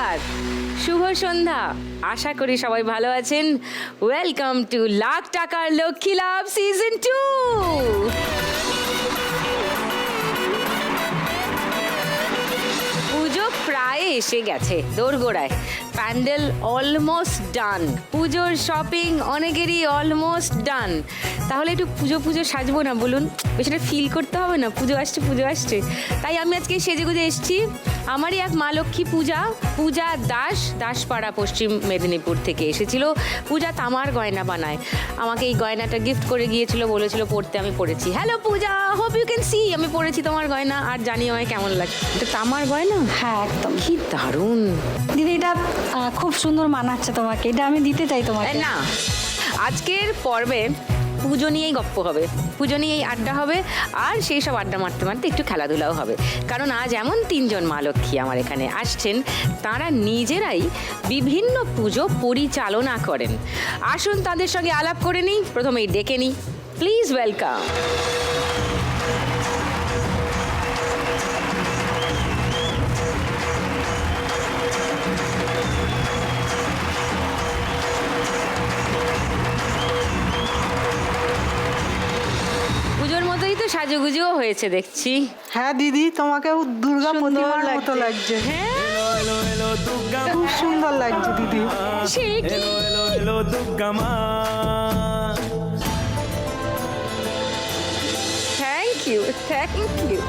নমস্কার। শুভ সন্ধ্যা। আশা করি সবাই ভালো আছেন। ওয়েলকাম টু লাখ টাকার লক্ষ্মী লাভ সিজন টু পুজো প্রায় এসে গেছে দোরগোড়ায়। Pandal almost done. পুজোর শপিং অনেকেরই অলমোস্ট ডান। তাহলে একটু পুজো পুজো সাজবো না বলুন। সেটা ফিল করতে হবে না পুজো আসছে পুজো আসছে। তাই আমি আজকে সেজে গুজে এসেছি। আমারই এক মা লক্ষ্মী পূজা পূজা দাস দাসপাড়া পশ্চিম মেদিনীপুর থেকে এসেছিল। পূজা তামার গয়না বানায়। আমাকে এই গয়নাটা গিফট করে গিয়েছিল বলেছিল পড়তে আমি পড়েছি। Hello Puja hope you can see আমি পড়েছি তোমার গয়না আর জানি আমায় কেমন লাগে এটা তামার গয়না? হ্যাঁ একদম। কি দারুণ। দিদি এটা খুব সুন্দর মানাচ্ছে তোমাকে। এটা আমি দিতে চাই তোমাকে। না, আজকের পর্বে পুজো নিয়েই গপ্প হবে। পুজো নিয়েই আড্ডা হবে, আর সেই সব আড্ডা মারতে মারতে একটু খেলাধুলাও হবে। কারণ আজ এমন তিনজন মা লক্ষ্মী আমার এখানে আসছেন, তারা নিজেরাই বিভিন্ন পুজো পরিচালনা করেন। আসুন তাদের সঙ্গে আলাপ করে নিই, প্রথমেই ডেকে নিই। প্লিজ ওয়েলকাম সাজুগুজুও হয়েছে দেখছি। হ্যাঁ দিদি তোমাকে দুর্গা প্রতিমার লাগছে। মতো লাগছে। হ্যাঁ। খুব সুন্দর লাগছে দিদি। থ্যাংক ইউ থ্যাংক ইউ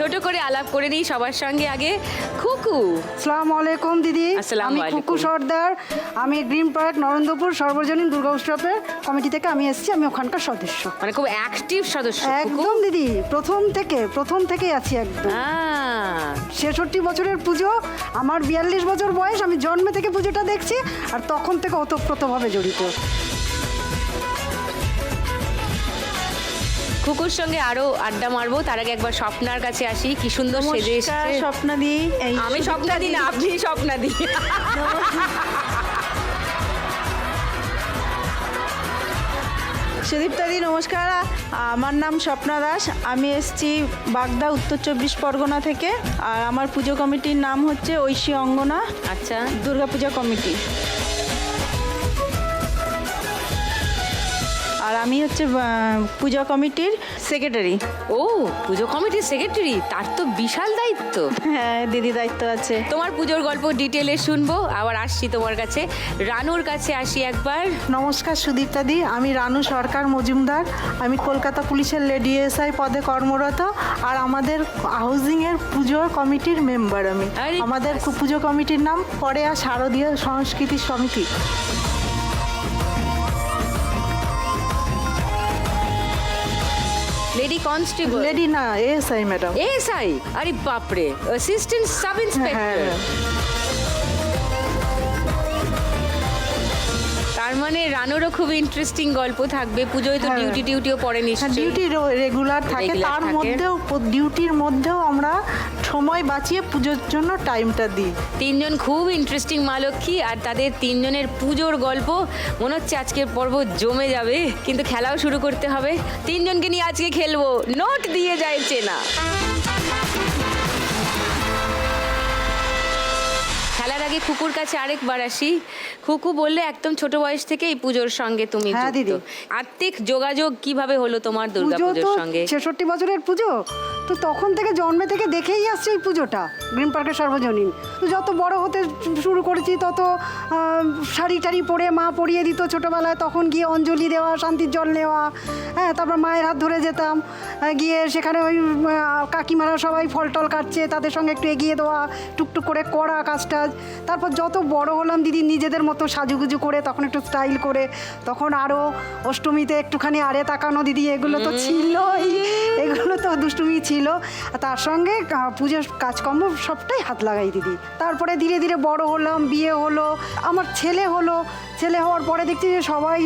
ছোট করে আলাপ করে নিই সবার সঙ্গে আগে। খুকু। আসসালামু আলাইকুম দিদি। আসসালামু আমি আলাইকুম। কুকু সর্দার। আমি গ্রিন পার্ক নরেন্দ্রপুর সর্বজনীন দুর্গা উৎসবের কমিটি থেকে আমি এসেছি আমি ওখানকার সদস্য। মানে খুব অ্যাক্টিভ সদস্য খুকু। একদম দিদি। প্রথম থেকে প্রথম থেকে আছি একদম। আহ, ছেষট্টি বছরের পুজো আমার বিয়াল্লিশ বছর বয়স আমি জন্মে থেকে পুজোটা দেখছি আর তখন থেকে ওতপ্রোতভাবে জড়িত। খুকুর সঙ্গে আরও আড্ডা মারবো তার আগে একবার স্বপ্নার কাছে আসি কি সুন্দর সেজে এসেছে। স্বপ্না দি এই আমি স্বপ্না দিই না আপনি স্বপ্না দিই সুদীপ্তাদি নমস্কার। আমার নাম স্বপ্না দাস আমি এসছি বাগদা উত্তর চব্বিশ পরগনা থেকে। আর আমার পুজো কমিটির নাম হচ্ছে ঐশী অঙ্গনা আচ্ছা। দুর্গাপূজা কমিটি। আর আমি হচ্ছে পূজা কমিটির সেক্রেটারি ও পুজো কমিটির সেক্রেটারি তার তো বিশাল দায়িত্ব। হ্যাঁ দিদি দায়িত্ব আছে। তোমার পুজোর গল্প ডিটেলে শুনব। আবার আসছি তোমার কাছে। রানুর কাছে আসি একবার। নমস্কার সুদীপ্তা দি। আমি রানু সরকার মজুমদার। আমি কলকাতা পুলিশের লেডি এসআই পদে কর্মরত। আর আমাদের হাউজিংয়ের পুজো কমিটির মেম্বার আমি। আমাদের পুজো কমিটির নাম পরে আর শারদীয় সংস্কৃতি সমিতি। কনস্টেবল লেডি না এসআই ম্যাডাম এসআই আরে বাপরে অ্যাসিস্ট্যান্ট সাব ইন্সপেক্টর তার মানে রানুরও খুব ইন্টারেস্টিং গল্প থাকবে। পুজোয় তো হ্যাঁ। ডিউটি টিউটিও পড়ে নিশ্চয়ই। ডিউটি রেগুলার থাকে। তার মধ্যেও ডিউটির মধ্যেও আমরা সময় বাঁচিয়ে পুজোর জন্য টাইমটা দিই। তিনজন খুব ইন্টারেস্টিং মা লক্ষ্মী আর তাদের তিনজনের পুজোর গল্প। মনে হচ্ছে আজকের পর্ব জমে যাবে কিন্তু খেলাও শুরু করতে হবে। তিনজনকে নিয়ে আজকে খেলব। নোট দিয়ে যায় চেনা। আগে খুকুর কাছে আরেকবার আসি। খুকু বললে একদম ছোট বয়স থেকে এই পুজোর সঙ্গে তুমি হ্যাঁ, দিদি। আর্থিক যোগাযোগ কীভাবে হলো তোমার দুর্গা পুজোর সঙ্গে? ছেষট্টি বছরের পুজো। তো তখন থেকে জন্মে থেকে দেখেই আসছে এই পুজোটা গ্রিন পার্কের সর্বজনীন। তো যত বড় হতে শুরু করেছি তত শাড়ি টাড়ি পরে মা পরিয়ে দিত ছোটোবেলায়। তখন গিয়ে অঞ্জলি দেওয়া শান্তির জল নেওয়া হ্যাঁ তারপর মায়ের হাত ধরে যেতাম। গিয়ে সেখানে ওই কাকিমারা সবাই ফল টল কাটছে তাদের সঙ্গে একটু এগিয়ে দেওয়া টুকটুক করে করা কাজ টাজ তারপর যত বড় হলাম দিদি নিজেদের মতো সাজুগুজু করে তখন একটু স্টাইল করে তখন আরও অষ্টমীতে একটুখানি আরে তাকানো দিদি এগুলো তো ছিলই এগুলো তো দুষ্টুমি ছিল। তার সঙ্গে পুজোর কাজকর্ম সবটাই হাত লাগাই দিদি। তারপরে ধীরে ধীরে বড় হলাম বিয়ে হলো আমার ছেলে হলো ছেলে হওয়ার পরে দেখছি যে সবাই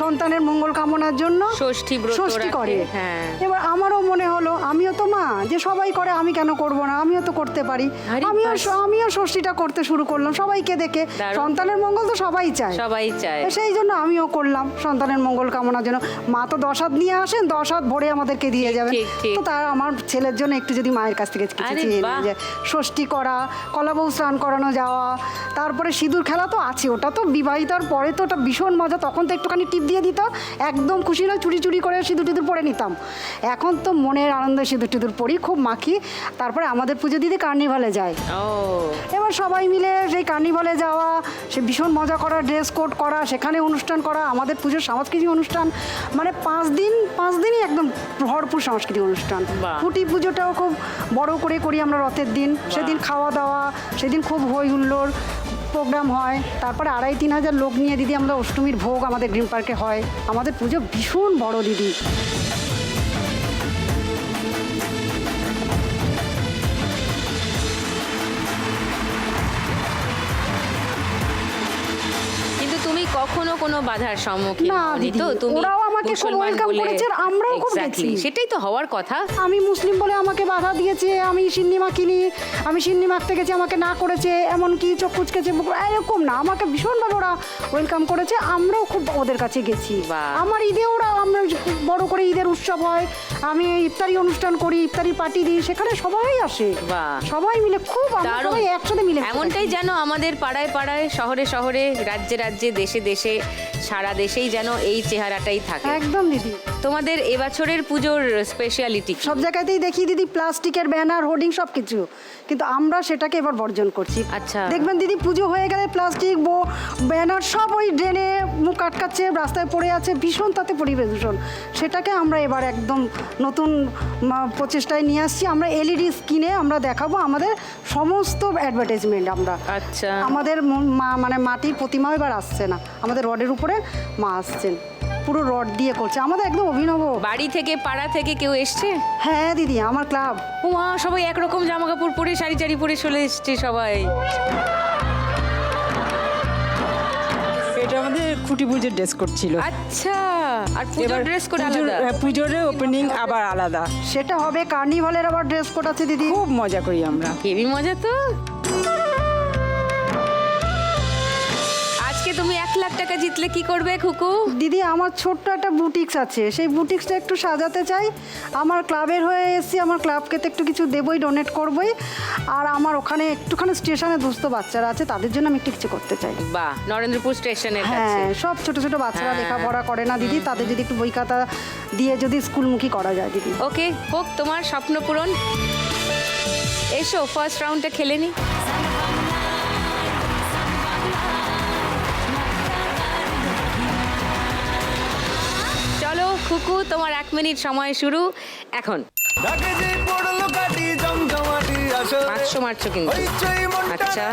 সন্তানের মঙ্গল কামনার জন্য ষষ্ঠী ষষ্ঠী করে। হ্যাঁ। এবার আমারও মনে হলো আমিও তো মা যে সবাই করে আমি কেন করব না? আমিও তো করতে পারি। আমিও আমিও ষষ্ঠীটা করতে শুরু করলাম সবাইকে দেখে। সন্তানের মঙ্গল তো সবাই চায়। সবাই চায়। সেই জন্য আমিও করলাম সন্তানের মঙ্গল কামনার জন্য। মা তো দশ হাত নিয়ে আসেন দশ হাত ভরে আমাদেরকে দিয়ে যাবেন। তো তার আমার ছেলের জন্য একটু যদি মায়ের কাছ থেকে কিছু চেয়ে নিয়ে যায় ষষ্ঠী করা কলাবউ স্নান করানো যাওয়া তারপরে সিঁদুর খেলা তো আছে ওটা তো বিবাহিতার পরে তো ওটা ভীষণ মজা তখন তো একটুখানি টিপ দিয়ে দিত একদম খুশি নয় চুরি চুরি করে সিঁদুর টিঁদুর পরে নিতাম। এখন তো মনের আনন্দে সিঁদুর টিঁদুর পরি খুব মাখি তারপরে আমাদের পুজো দিদি কার্নিভালে যায়। এবার সবাই মিলে সেই কার্নিভালে যাওয়া সে ভীষণ মজা করা ড্রেস কোড করা সেখানে অনুষ্ঠান করা আমাদের পুজোর সাংস্কৃতিক অনুষ্ঠান মানে পাঁচ দিন পাঁচ দিনই একদম ভরপুর সাংস্কৃতিক অনুষ্ঠান। খুঁটি পুজোটাও খুব বড় করে করি আমরা রথের দিন সেদিন খাওয়া দাওয়া সেদিন খুব হই হুল্লোড় প্রোগ্রাম হয়, তারপরে আড়াই তিন হাজার লোক নিয়ে দিদি, আমরা অষ্টমীর ভোগ আমাদের গ্রিন পার্কে হয়। আমাদের পুজো ভীষণ বড় দিদি। কোনো বাধার সম্মুখীন হওনি তো? তুমি ওরাও আমাকে মুসলমান welcome করেছে আর আমরাও খুব Exactly, সেটাই তো হওয়ার কথা। আমি মুসলিম বলে আমাকে বাধা দিয়েছে আমি সিন্নি মাখিনি আমি সিন্নি মাখতে গেছি আমাকে না করেছে এমনকি চোখ কুচকেছে এরকম না আমাকে ভীষণভাবে ওরা ওয়েলকাম করেছে আমরাও খুব ওদের কাছে গেছি। আমার ঈদে ওরা আমরা বড় করে ঈদের উৎসব হয় আমি ইফতারি অনুষ্ঠান করি ইফতারি পার্টি দিই সেখানে সবাই আসে। সবাই মিলে খুব। সবাই একসাথে মিলে এমনটাই যেন আমাদের পাড়ায় পাড়ায় শহরে শহরে রাজ্যে রাজ্যে দেশে দেশে সারা দেশেই যেন এই চেহারাটাই থাকে। একদম দিদি। তোমাদের এবছরের পুজোর স্পেশালিটি সব জায়গাতেই দেখি দিদি প্লাস্টিকের ব্যানার হোর্ডিং সব কিছু কিন্তু আমরা সেটাকে এবার বর্জন করছি। আচ্ছা। দেখবেন দিদি পুজো হয়ে গেলে প্লাস্টিক বো ব্যানার সব ওই ড্রেনে মুখ আটকাচ্ছে রাস্তায় পড়ে আছে ভীষণ তাতে পরিবেশ দূষণ সেটাকে আমরা এবার একদম নতুন প্রচেষ্টায় নিয়ে আসছি। আমরা এলইডি স্ক্রিনে আমরা দেখাবো আমাদের সমস্ত অ্যাডভার্টাইজমেন্ট আমরা। আচ্ছা। আমাদের মা মানে মাটির প্রতিমা এবার আসছে না। আমাদের রডের উপরে মা আসছেন। পুরো রড দিয়ে করছে। আমাদের একদম অভিনব। বাড়ি থেকে পাড়া থেকে কেউ এসছে? হ্যাঁ দিদি আমার ক্লাব। উমা সবাই একরকম জামা কাপড় পরে শাড়ি টাড়ি পরে চলে এসছে সবাই। এটা আমাদের খুঁটি পুজোর ড্রেস কোড ছিল। আচ্ছা আর পুজোর ড্রেস কোড আলাদা? হ্যাঁ, পুজোর ওপেনিং আবার আলাদা। সেটা হবে কার্নিভালের আবার ড্রেস কোড আছে দিদি। খুব মজা করি আমরা। হেভি মজা তো। লাখ টাকা জিতলে কি করবে খুকু? দিদি আমার ছোট্ট একটা বুটিক্স আছে। সেই বুটিক্সটা একটু সাজাতে চাই। আমার ক্লাবের হয়ে এসেছি। আমার ক্লাবকে তো একটু কিছু দেবই ডোনেট করবই। আর আমার ওখানে একটুখানি স্টেশনে দুস্থ বাচ্চারা আছে তাদের জন্য আমি একটু কিছু করতে চাই। বাহ নরেন্দ্রপুর স্টেশনের কাছে। হ্যাঁ সব ছোট ছোট বাচ্চারা হ্যাঁ। লেখাপড়া করে না দিদি। তাদের যদি একটু বই খাতা দিয়ে যদি স্কুলমুখী করা যায় দিদি। ওকে হোক তোমার স্বপ্ন পূরণ। এসো ফার্স্ট রাউন্ডটা খেলে নি। খুকু তোমার এক মিনিট সময় শুরু, এখন। মারছো আচ্ছা?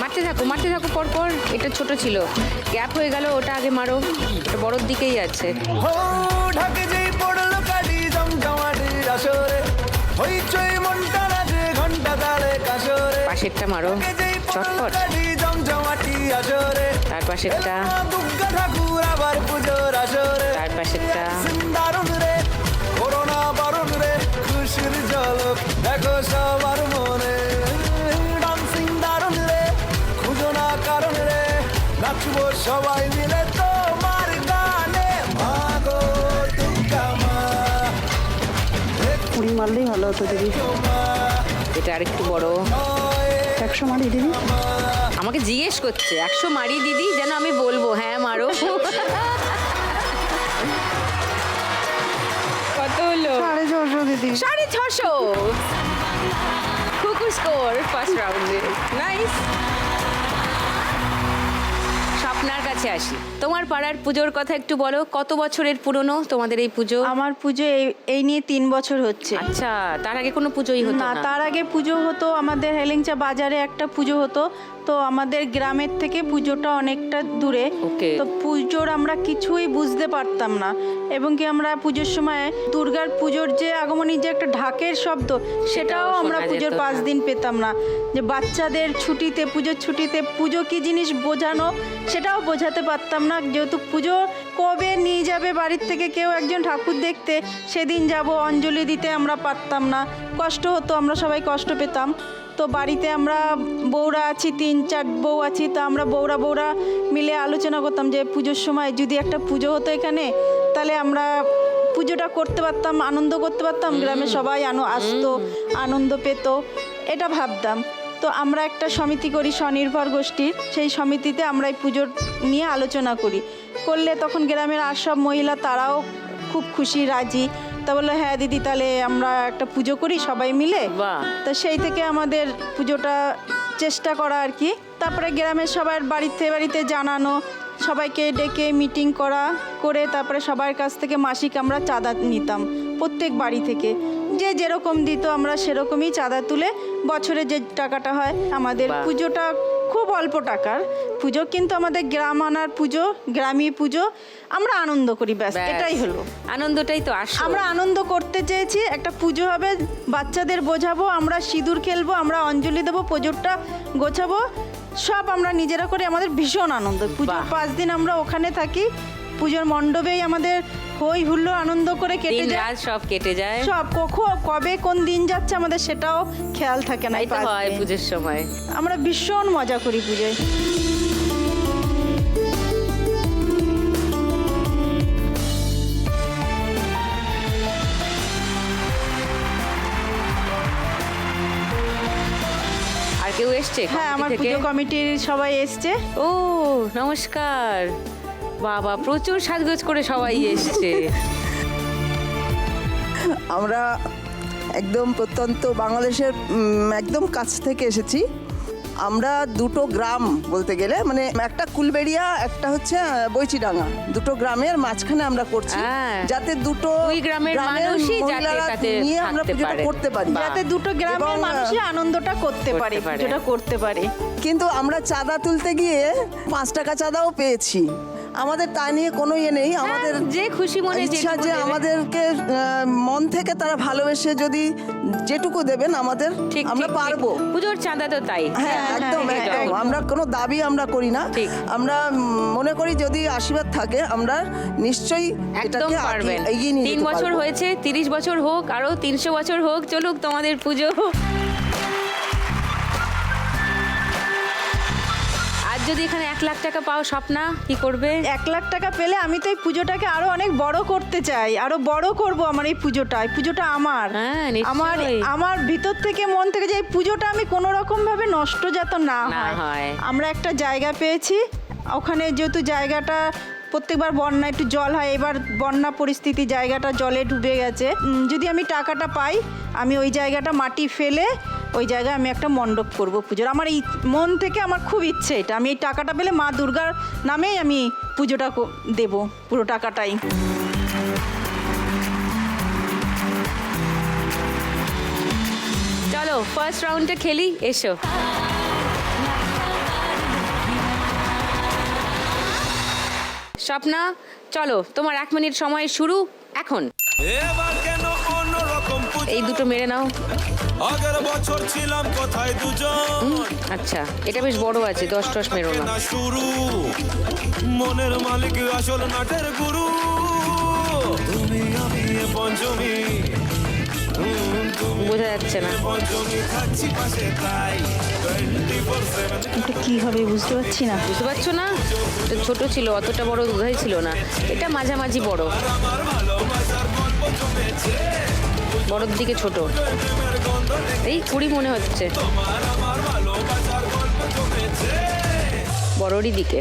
মারতে থাকো মারতে থাকো পর এটা ছোট ছিল। গ্যাপ হয়ে গেল, ওটা আগে মারো, এটা বড়োর দিকেই আছে। হো যে পড়ল কাটি জমজমাটি আসরে হইচই মনটা নাচে ঘণ্টা তালে কাসরে পাশেরটা মারো, চটপট। তার পাশেরটা। তার পাশেরটা। দেখো সবার মনে ডান্সিং দারুণ রে খুঁজো না কারণ রে নাচবো সবাই মিলে তোমার গানে মাগো কুড়ি মারলেই ভালো হতো দিদি। এটা আরেকটু বড়। একশো মারি দিদি? আমাকে জিজ্ঞেস করছে একশো মারি দিদি যেন আমি বলব হ্যাঁ মারো। কত হলো? সাড়ে ছশো দিদি। সাড়ে ছশো। কুকু স্কোর ফার্স্ট রাউন্ডে নাইস স্বপ্নার কাছে আসি। তোমার পাড়ার পুজোর কথা একটু বলো কত বছরের পুরনো তোমাদের এই পুজো? আমার পুজো এই এই নিয়ে তিন বছর হচ্ছে। আচ্ছা তার আগে কোনো পুজোই হতো না না। তার আগে পুজো হতো আমাদের হেলেংচা বাজারে একটা পুজো হতো তো আমাদের গ্রামের থেকে পুজোটা অনেকটা দূরে। Okay. তো পুজোর আমরা কিছুই বুঝতে পারতাম না। এবং কি আমরা পুজোর সময় দুর্গার পুজোর যে আগমনী যে একটা ঢাকের শব্দ সেটাও আমরা পুজোর পাঁচ দিন পেতাম না। যে বাচ্চাদের ছুটিতে পুজোর ছুটিতে পুজো কি জিনিস বোঝানো সেটাও বোঝাতে পারতাম না। যেহেতু পুজো কবে নিয়ে যাবে বাড়ির থেকে কেউ একজন ঠাকুর দেখতে সেদিন যাব অঞ্জলি দিতে আমরা পারতাম না। কষ্ট হতো আমরা সবাই কষ্ট পেতাম। তো বাড়িতে আমরা বউরা আছি তিন চার বউ আছি তো আমরা বউরা বউরা মিলে আলোচনা করতাম যে পুজোর সময় যদি একটা পুজো হতো এখানে তাহলে আমরা পুজোটা করতে পারতাম আনন্দ করতে পারতাম গ্রামে সবাই আনো আসতো আনন্দ পেত এটা ভাবতাম। তো আমরা একটা সমিতি করি স্বনির্ভর গোষ্ঠীর সেই সমিতিতে আমরা এই পুজোর নিয়ে আলোচনা করি। করলে তখন গ্রামের আর সব মহিলা তারাও খুব খুশি রাজি। তা বলল হ্যাঁ দিদি তাহলে আমরা একটা পুজো করি সবাই মিলে। বাহ। তো সেই থেকে আমাদের পুজোটা চেষ্টা করা আর কি। তারপরে গ্রামের সবার বাড়িতে বাড়িতে জানানো সবাইকে ডেকে মিটিং করা করে তারপরে সবার কাছ থেকে মাসিক আমরা চাঁদা নিতাম প্রত্যেক বাড়ি থেকে। যে যেরকম দিত আমরা সেরকমই চাঁদা তুলে বছরে যে টাকাটা হয় আমাদের পুজোটা খুব অল্প টাকার পুজো কিন্তু আমাদের গ্রাম আনার পুজো গ্রামী পুজো আমরা আনন্দ করি ব্যাস। এটাই হলো। আনন্দটাই তো আসল। আমরা আনন্দ করতে চেয়েছি একটা পুজো হবে বাচ্চাদের বোঝাবো আমরা সিঁদুর খেলব আমরা অঞ্জলি দেবো পুজোরটা গোছাবো সব আমরা নিজেরা করে আমাদের ভীষণ আনন্দ। পুজোর পাঁচ দিন আমরা ওখানে থাকি পুজোর মণ্ডপেই আমাদের হই হুল্লো আনন্দ করে কেটে যায়? রাত সব কেটে যায়। সব কখন কবে কোন দিন যাচ্ছে আমাদের সেটাও খেয়াল থাকে না হয়। পুজোর সময়। আমরা ভীষণ মজা করি পুজোয়। আর কেউ এসছে হ্যাঁ আমার পুজো কমিটির সবাই এসছে। ও নমস্কার। বাবা প্রচুর সাজগোজ করে সবাই এসছে। আমরা একদম প্রত্যন্ত বাংলাদেশের একদম কাছ থেকে এসেছি। আমরা দুটো গ্রাম বলতে গেলে মানে একটা কুলবেড়িয়া একটা হচ্ছে বৈচিডাঙ্গা। দুটো গ্রামের মাঝখানে আমরা করছি হ্যাঁ। যাতে দুটো দুই গ্রামের মানুষই যাতে নিয়ে আমরা পুজোটা করতে পারি। যাতে দুটো গ্রামের মানুষই আনন্দটা করতে পারে। পুজোটা করতে পারে। কিন্তু আমরা চাঁদা তুলতে গিয়ে পাঁচ টাকা চাঁদাও পেয়েছি। আমাদের তা নিয়ে কোনো ইয়ে নেই আমাদের হ্যাঁ, যে খুশি মনে ইচ্ছা যে আমাদেরকে মন থেকে তারা ভালোবেসে যদি যেটুকু দেবেন আমাদের আমরা। পারব। পুজোর চাঁদা তো তাই। হ্যাঁ একদম হ্যাঁ, একদম। একদম। আমরা কোনো দাবি আমরা করি না। আমরা মনে করি যদি আশীর্বাদ থাকে আমরা নিশ্চয়ই একদম পারবেন। তিন বছর। হয়েছে তিরিশ বছর হোক আরও তিনশো বছর হোক চলুক তোমাদের পুজো। যদি এখানে এক লাখ টাকা পাও স্বপ্না কি করবে? এক লাখ টাকা পেলে আমি তো এই পুজোটাকে আরও অনেক বড় করতে চাই। আরও বড় করব আমার এই পুজোটা। এই পুজোটা আমার। হ্যাঁ, আমার আমার ভিতর থেকে মন থেকে যে এই পুজোটা আমি কোনো রকম ভাবে নষ্ট যাতে না হয়। আমরা একটা জায়গা পেয়েছি। ওখানে যেহেতু জায়গাটা প্রত্যেকবার বন্যা একটু জল হয় এবার বন্যা পরিস্থিতি জায়গাটা জলে ডুবে গেছে। যদি আমি টাকাটা পাই আমি ওই জায়গাটা মাটি ফেলে ওই জায়গায় আমি একটা মণ্ডপ করব পুজোর। আমার এই মন থেকে আমার খুব ইচ্ছে এটা। আমি এই টাকাটা পেলে মা দুর্গার নামেই আমি পুজোটা কো- দেব পুরো টাকাটাই। চলো ফার্স্ট রাউন্ডটা খেলি এসো। স্বপ্না চলো তোমার এক মিনিট সময় শুরু এখন। এই দুটো মেরে নাও। আগের বছর ছিলাম কোথায় দুজন? আচ্ছা এটা বেশ বড় আছে দশ টস মেরো না। শুরু। মনের মালিক আসল নাটের গুরু। তুমি আমি এ পঞ্চমী। বোঝা যাচ্ছে না। এটা কি হবে বুঝতে পারছি না। বুঝতে পারছ না? এটা ছোট ছিল অতটা বড় বোধহয় ছিল না। এটা মাঝামাঝি বড়। আমার বড়র দিকে ছোট। এই কুড়ি মনে হচ্ছে। আমার বড়রই দিকে।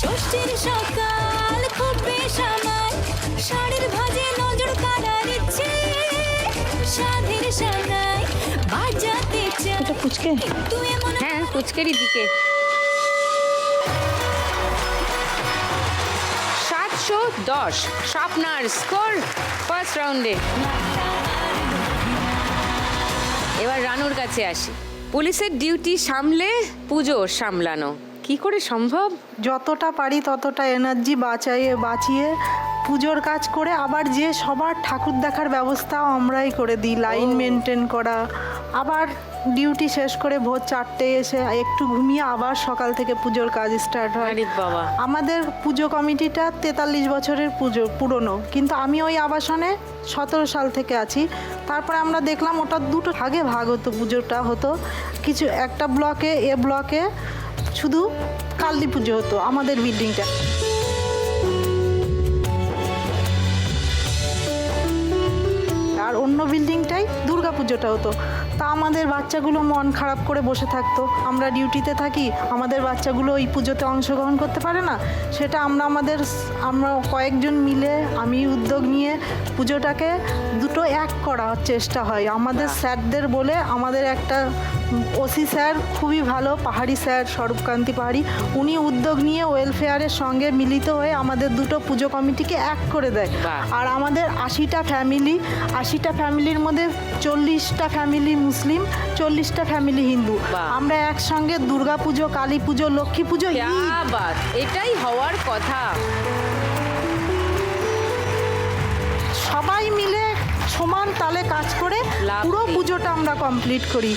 ষষ্ঠীর সকাল খুব বেসামাল শাড়ির ভাজে নজর কাড়ার ইচ্ছে। সাধের সানাই বাজাতে চাই। এটা ফুচকে তুই এমন হ্যাঁ কুচকেরই দিকে। সাতশো দশ স্বপ্নার স্কোর ফার্স্ট রাউন্ডে। এবার রানুর কাছে আসি। পুলিশের ডিউটি সামলে পুজো সামলানো। কি করে সম্ভব? যতটা পারি ততটা এনার্জি বাঁচাইয়ে বাঁচিয়ে পুজোর কাজ করে আবার যে সবার ঠাকুর দেখার ব্যবস্থাও আমরাই করে দিই লাইন মেনটেন করা। আবার ডিউটি শেষ করে ভোর চারটে এসে একটু ঘুমিয়ে আবার সকাল থেকে পুজোর কাজ স্টার্ট হয়। বাবা। আমাদের পুজো কমিটিটা তেতাল্লিশ বছরের পুজো পুরনো। কিন্তু আমি ওই আবাসনে সতেরো সাল থেকে আছি। তারপরে আমরা দেখলাম ওটা দুটো ভাগে ভাগ হতো পুজোটা হতো। কিছু একটা ব্লকে এ ব্লকে শুধু কালী পুজো হতো আমাদের বিল্ডিংটা অন্য বিল্ডিংটাই দুর্গা পুজোটা হতো তা আমাদের বাচ্চাগুলো মন খারাপ করে বসে থাকতো। আমরা ডিউটিতে থাকি আমাদের বাচ্চাগুলো এই পুজোতে অংশগ্রহণ করতে পারে না। সেটা আমরা আমাদের আমরা কয়েকজন মিলে আমি উদ্যোগ নিয়ে পুজোটাকে দুটো এক করার চেষ্টা হয়। আমাদের স্যারদের বলে আমাদের একটা ওসি স্যার খুবই ভালো পাহাড়ি স্যার স্বরূপকান্তি পাহাড়ি। উনি উদ্যোগ নিয়ে ওয়েলফেয়ারের সঙ্গে মিলিত হয়ে আমাদের দুটো পুজো কমিটিকে এক করে দেয়। আর আমাদের আশিটা ফ্যামিলি আশিটা ফ্যামিলির মধ্যে চল্লিশটা ফ্যামিলি মুসলিম চল্লিশটা ফ্যামিলি হিন্দু। আমরা একসঙ্গে দুর্গা পুজো কালী পুজো লক্ষ্মী পুজো এটাই হওয়ার কথা। সবাই মিলে সমান তালে কাজ করে পুরো পুজোটা আমরা কমপ্লিট করি।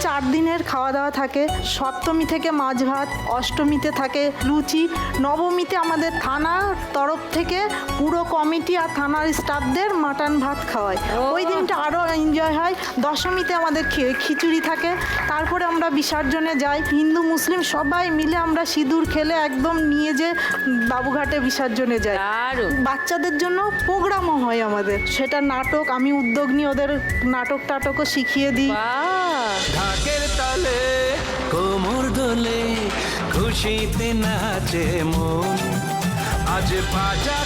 চার দিনের খাওয়া দাওয়া থাকে। সপ্তমী থেকে মাছ ভাত অষ্টমীতে থাকে লুচি নবমীতে আমাদের থানার তরফ থেকে পুরো কমিটি আর থানার স্টাফদের মাটন ভাত খাওয়ায়। ওই দিনটা আরও এনজয় হয়। দশমীতে আমাদের খিচুড়ি থাকে। তারপরে আমরা বিসর্জনে যাই। হিন্দু মুসলিম সবাই মিলে আমরা সিঁদুর খেলে একদম নিয়ে যে বাবুঘাটে বিসর্জনে যাই। দারুণ। বাচ্চাদের জন্য প্রোগ্রামও হয় আমাদের। সেটা নাটক আমি উদ্যোগ নিয়ে ওদের নাটক টাটকও শিখিয়ে দিই। ঢাকের তালে, কোমর দোলে, খুশিতে নাচে মন। আজ পাজা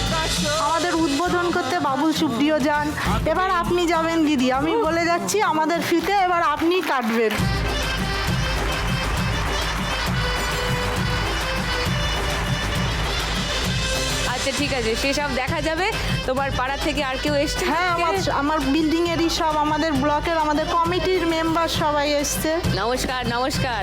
আমাদের উদ্বোধন করতে বাবুল সুপ্রিয় যান। এবার আপনি যাবেন, দিদি। আমি বলে যাচ্ছি, আমাদের ফিতে এবার আপনি কাটবেন। ঠিক আছে সেসব দেখা যাবে। তোমার পাড়া থেকে আর কেউ এসছে? হ্যাঁ আমার আমার বিল্ডিংয়েরই সব আমাদের ব্লকের আমাদের কমিটির মেম্বার সবাই এসছে। নমস্কার নমস্কার।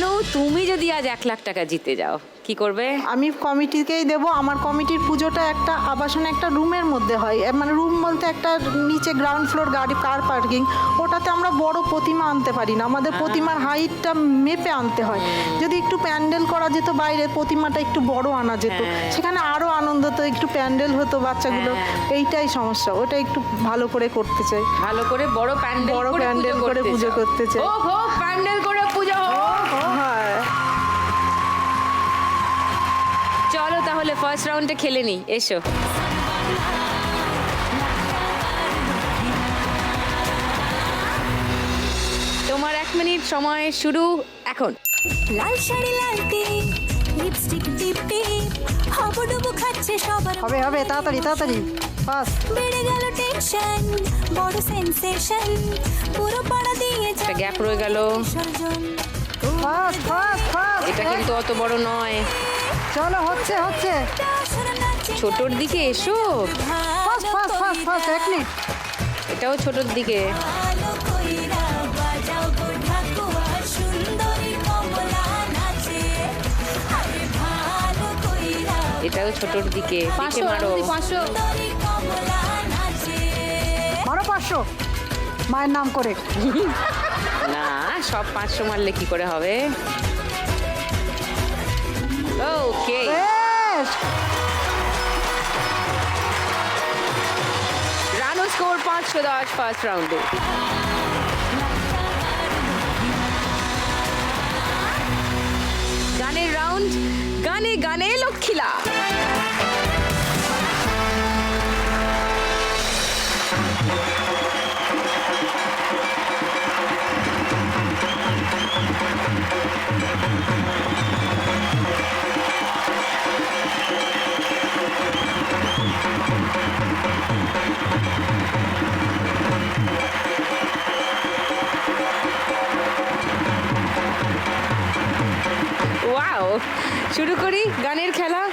রানু তুমি যদি আজ এক লাখ টাকা জিতে যাও কি করবে? আমি কমিটিকেই দেব। আমার কমিটির পুজোটা একটা আবাসন একটা রুমের মধ্যে হয়। মানে রুম বলতে একটা নিচে গ্রাউন্ড ফ্লোর গাড়ি কার পার্কিং ওটাতে আমরা বড় প্রতিমা আনতে পারি না। আমাদের প্রতিমার হাইটটা মেপে আনতে হয়। যদি একটু প্যান্ডেল করা যেত বাইরে প্রতিমাটা একটু বড় আনা যেত। হ্যাঁ। সেখানে আরও আনন্দ তো একটু প্যান্ডেল হতো বাচ্চাগুলো। হ্যাঁ। এইটাই সমস্যা। ওটা একটু ভালো করে করতে চাই। ভালো করে বড় প্যান্ডেল বড় প্যান্ডেল করে পুজো করতে চাই। প্যান্ডেল করে তাহলে ফার্স্ট রাউন্ডে খেলে নি এসো। তোমার এক মিনিট সময় শুরু এখন। লাল শাড়ি লালতে লিপস্টিক টিপ টিপ হাবুডুবু খাচ্ছে সবার হবে হবে তাড়াতাড়ি তাড়াতাড়ি বাস। বেড়ে গেল টেনশন বড় সেন্সেশন পুরো পাড়া দিয়ে একটা গ্যাপ রয়ে গেল। ফাস্ট ফাস্ট ফাস্ট এটা কিন্তু অত বড় নয়। চলো হচ্ছে হচ্ছে। ছোটর দিকে এসো। ফাস্ট ফাস্ট ফাস্ট ফাস্ট এক মিনিট। এটাও ছোটর দিকে। এটাও ছোটর দিকে। দেখে মারো। সুন্দরী মারো পাঁচশো। মায়ের নাম করে। না সব পাঁচশো মারলে কি করে হবে? ওকে বেশ রানো স্কোর পাঁচশো দশ ফার্স্ট রাউন্ডে গানের রাউন্ড গানে গানে লক্ষ্মীলা শুরু করি গানের খেলা।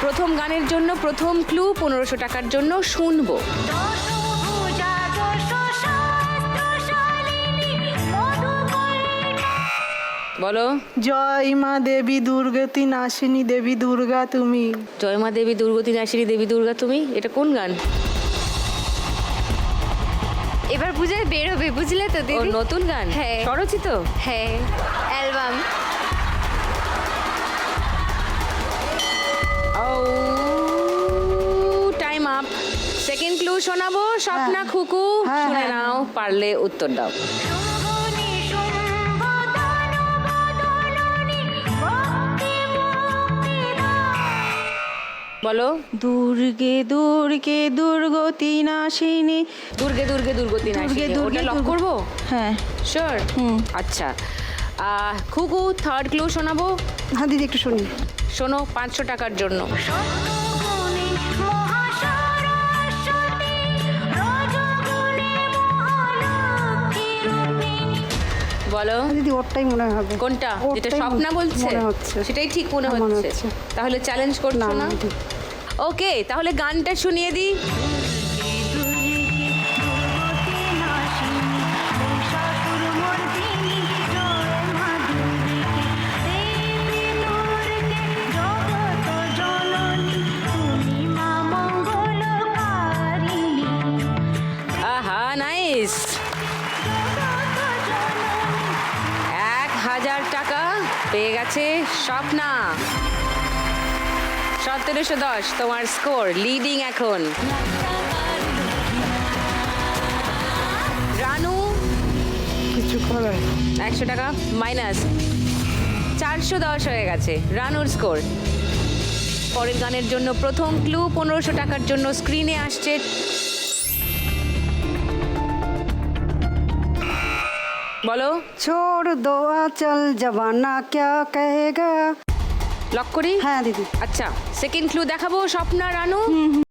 প্রথম গানের জন্য প্রথম ক্লু পনেরোশো টাকার জন্য শুনব। বলো। জয় মা দেবী দুর্গতি নাশিনী দেবী দুর্গা তুমি। জয় মা দেবী দুর্গতি নাশিনী দেবী দুর্গা তুমি এটা কোন গান? এবার বুঝে বেরোবে বুঝলে তো দিদি? নতুন গান? হ্যাঁ। তো হ্যাঁ। Album. Time up second clue শোনাবো? স্বপ্না খুকু হ্যাঁ, শুনে হ্যাঁ, নাও পারলে উত্তর দাও। বলো। দুর্গে দুর্গে দুর্গতি নাশিনী। দুর্গে দুর্গে দুর্গতি নাশিনী। দুর্গে ওটা লক দুর্গে- করব? হ্যাঁ। শিওর আচ্ছা। আহ, খুকু থার্ড ক্লু শোনাবো? হ্যাঁ দিদি একটু শুনি। শোনো পাঁচশো টাকার জন্য। বলো। দিদি ওরটাই মনে হবে। কোনটা? যেটা স্বপ্না বলছে? হচ্ছে। সেটাই ঠিক মনে হ্যাঁ, হচ্ছে। তাহলে চ্যালেঞ্জ করছ না, না ওকে তাহলে গানটা শুনিয়ে দিই। পেয়ে গেছে স্বপ্না। সতেরোশো দশ তোমার স্কোর লিডিং এখন। রানু কিছু করার একশো টাকা মাইনাস। চারশো দশ হয়ে গেছে রানুর স্কোর। পরের গানের জন্য প্রথম ক্লু পনেরোশো টাকার জন্য স্ক্রিনে আসছে বলো। ছোড় দোয়া চল জবানা ক্যা কহেগা লক করি? হ্যাঁ দিদি। আচ্ছা সেকেন্ড ক্লু দেখাবো স্বপ্না রানু। হুম।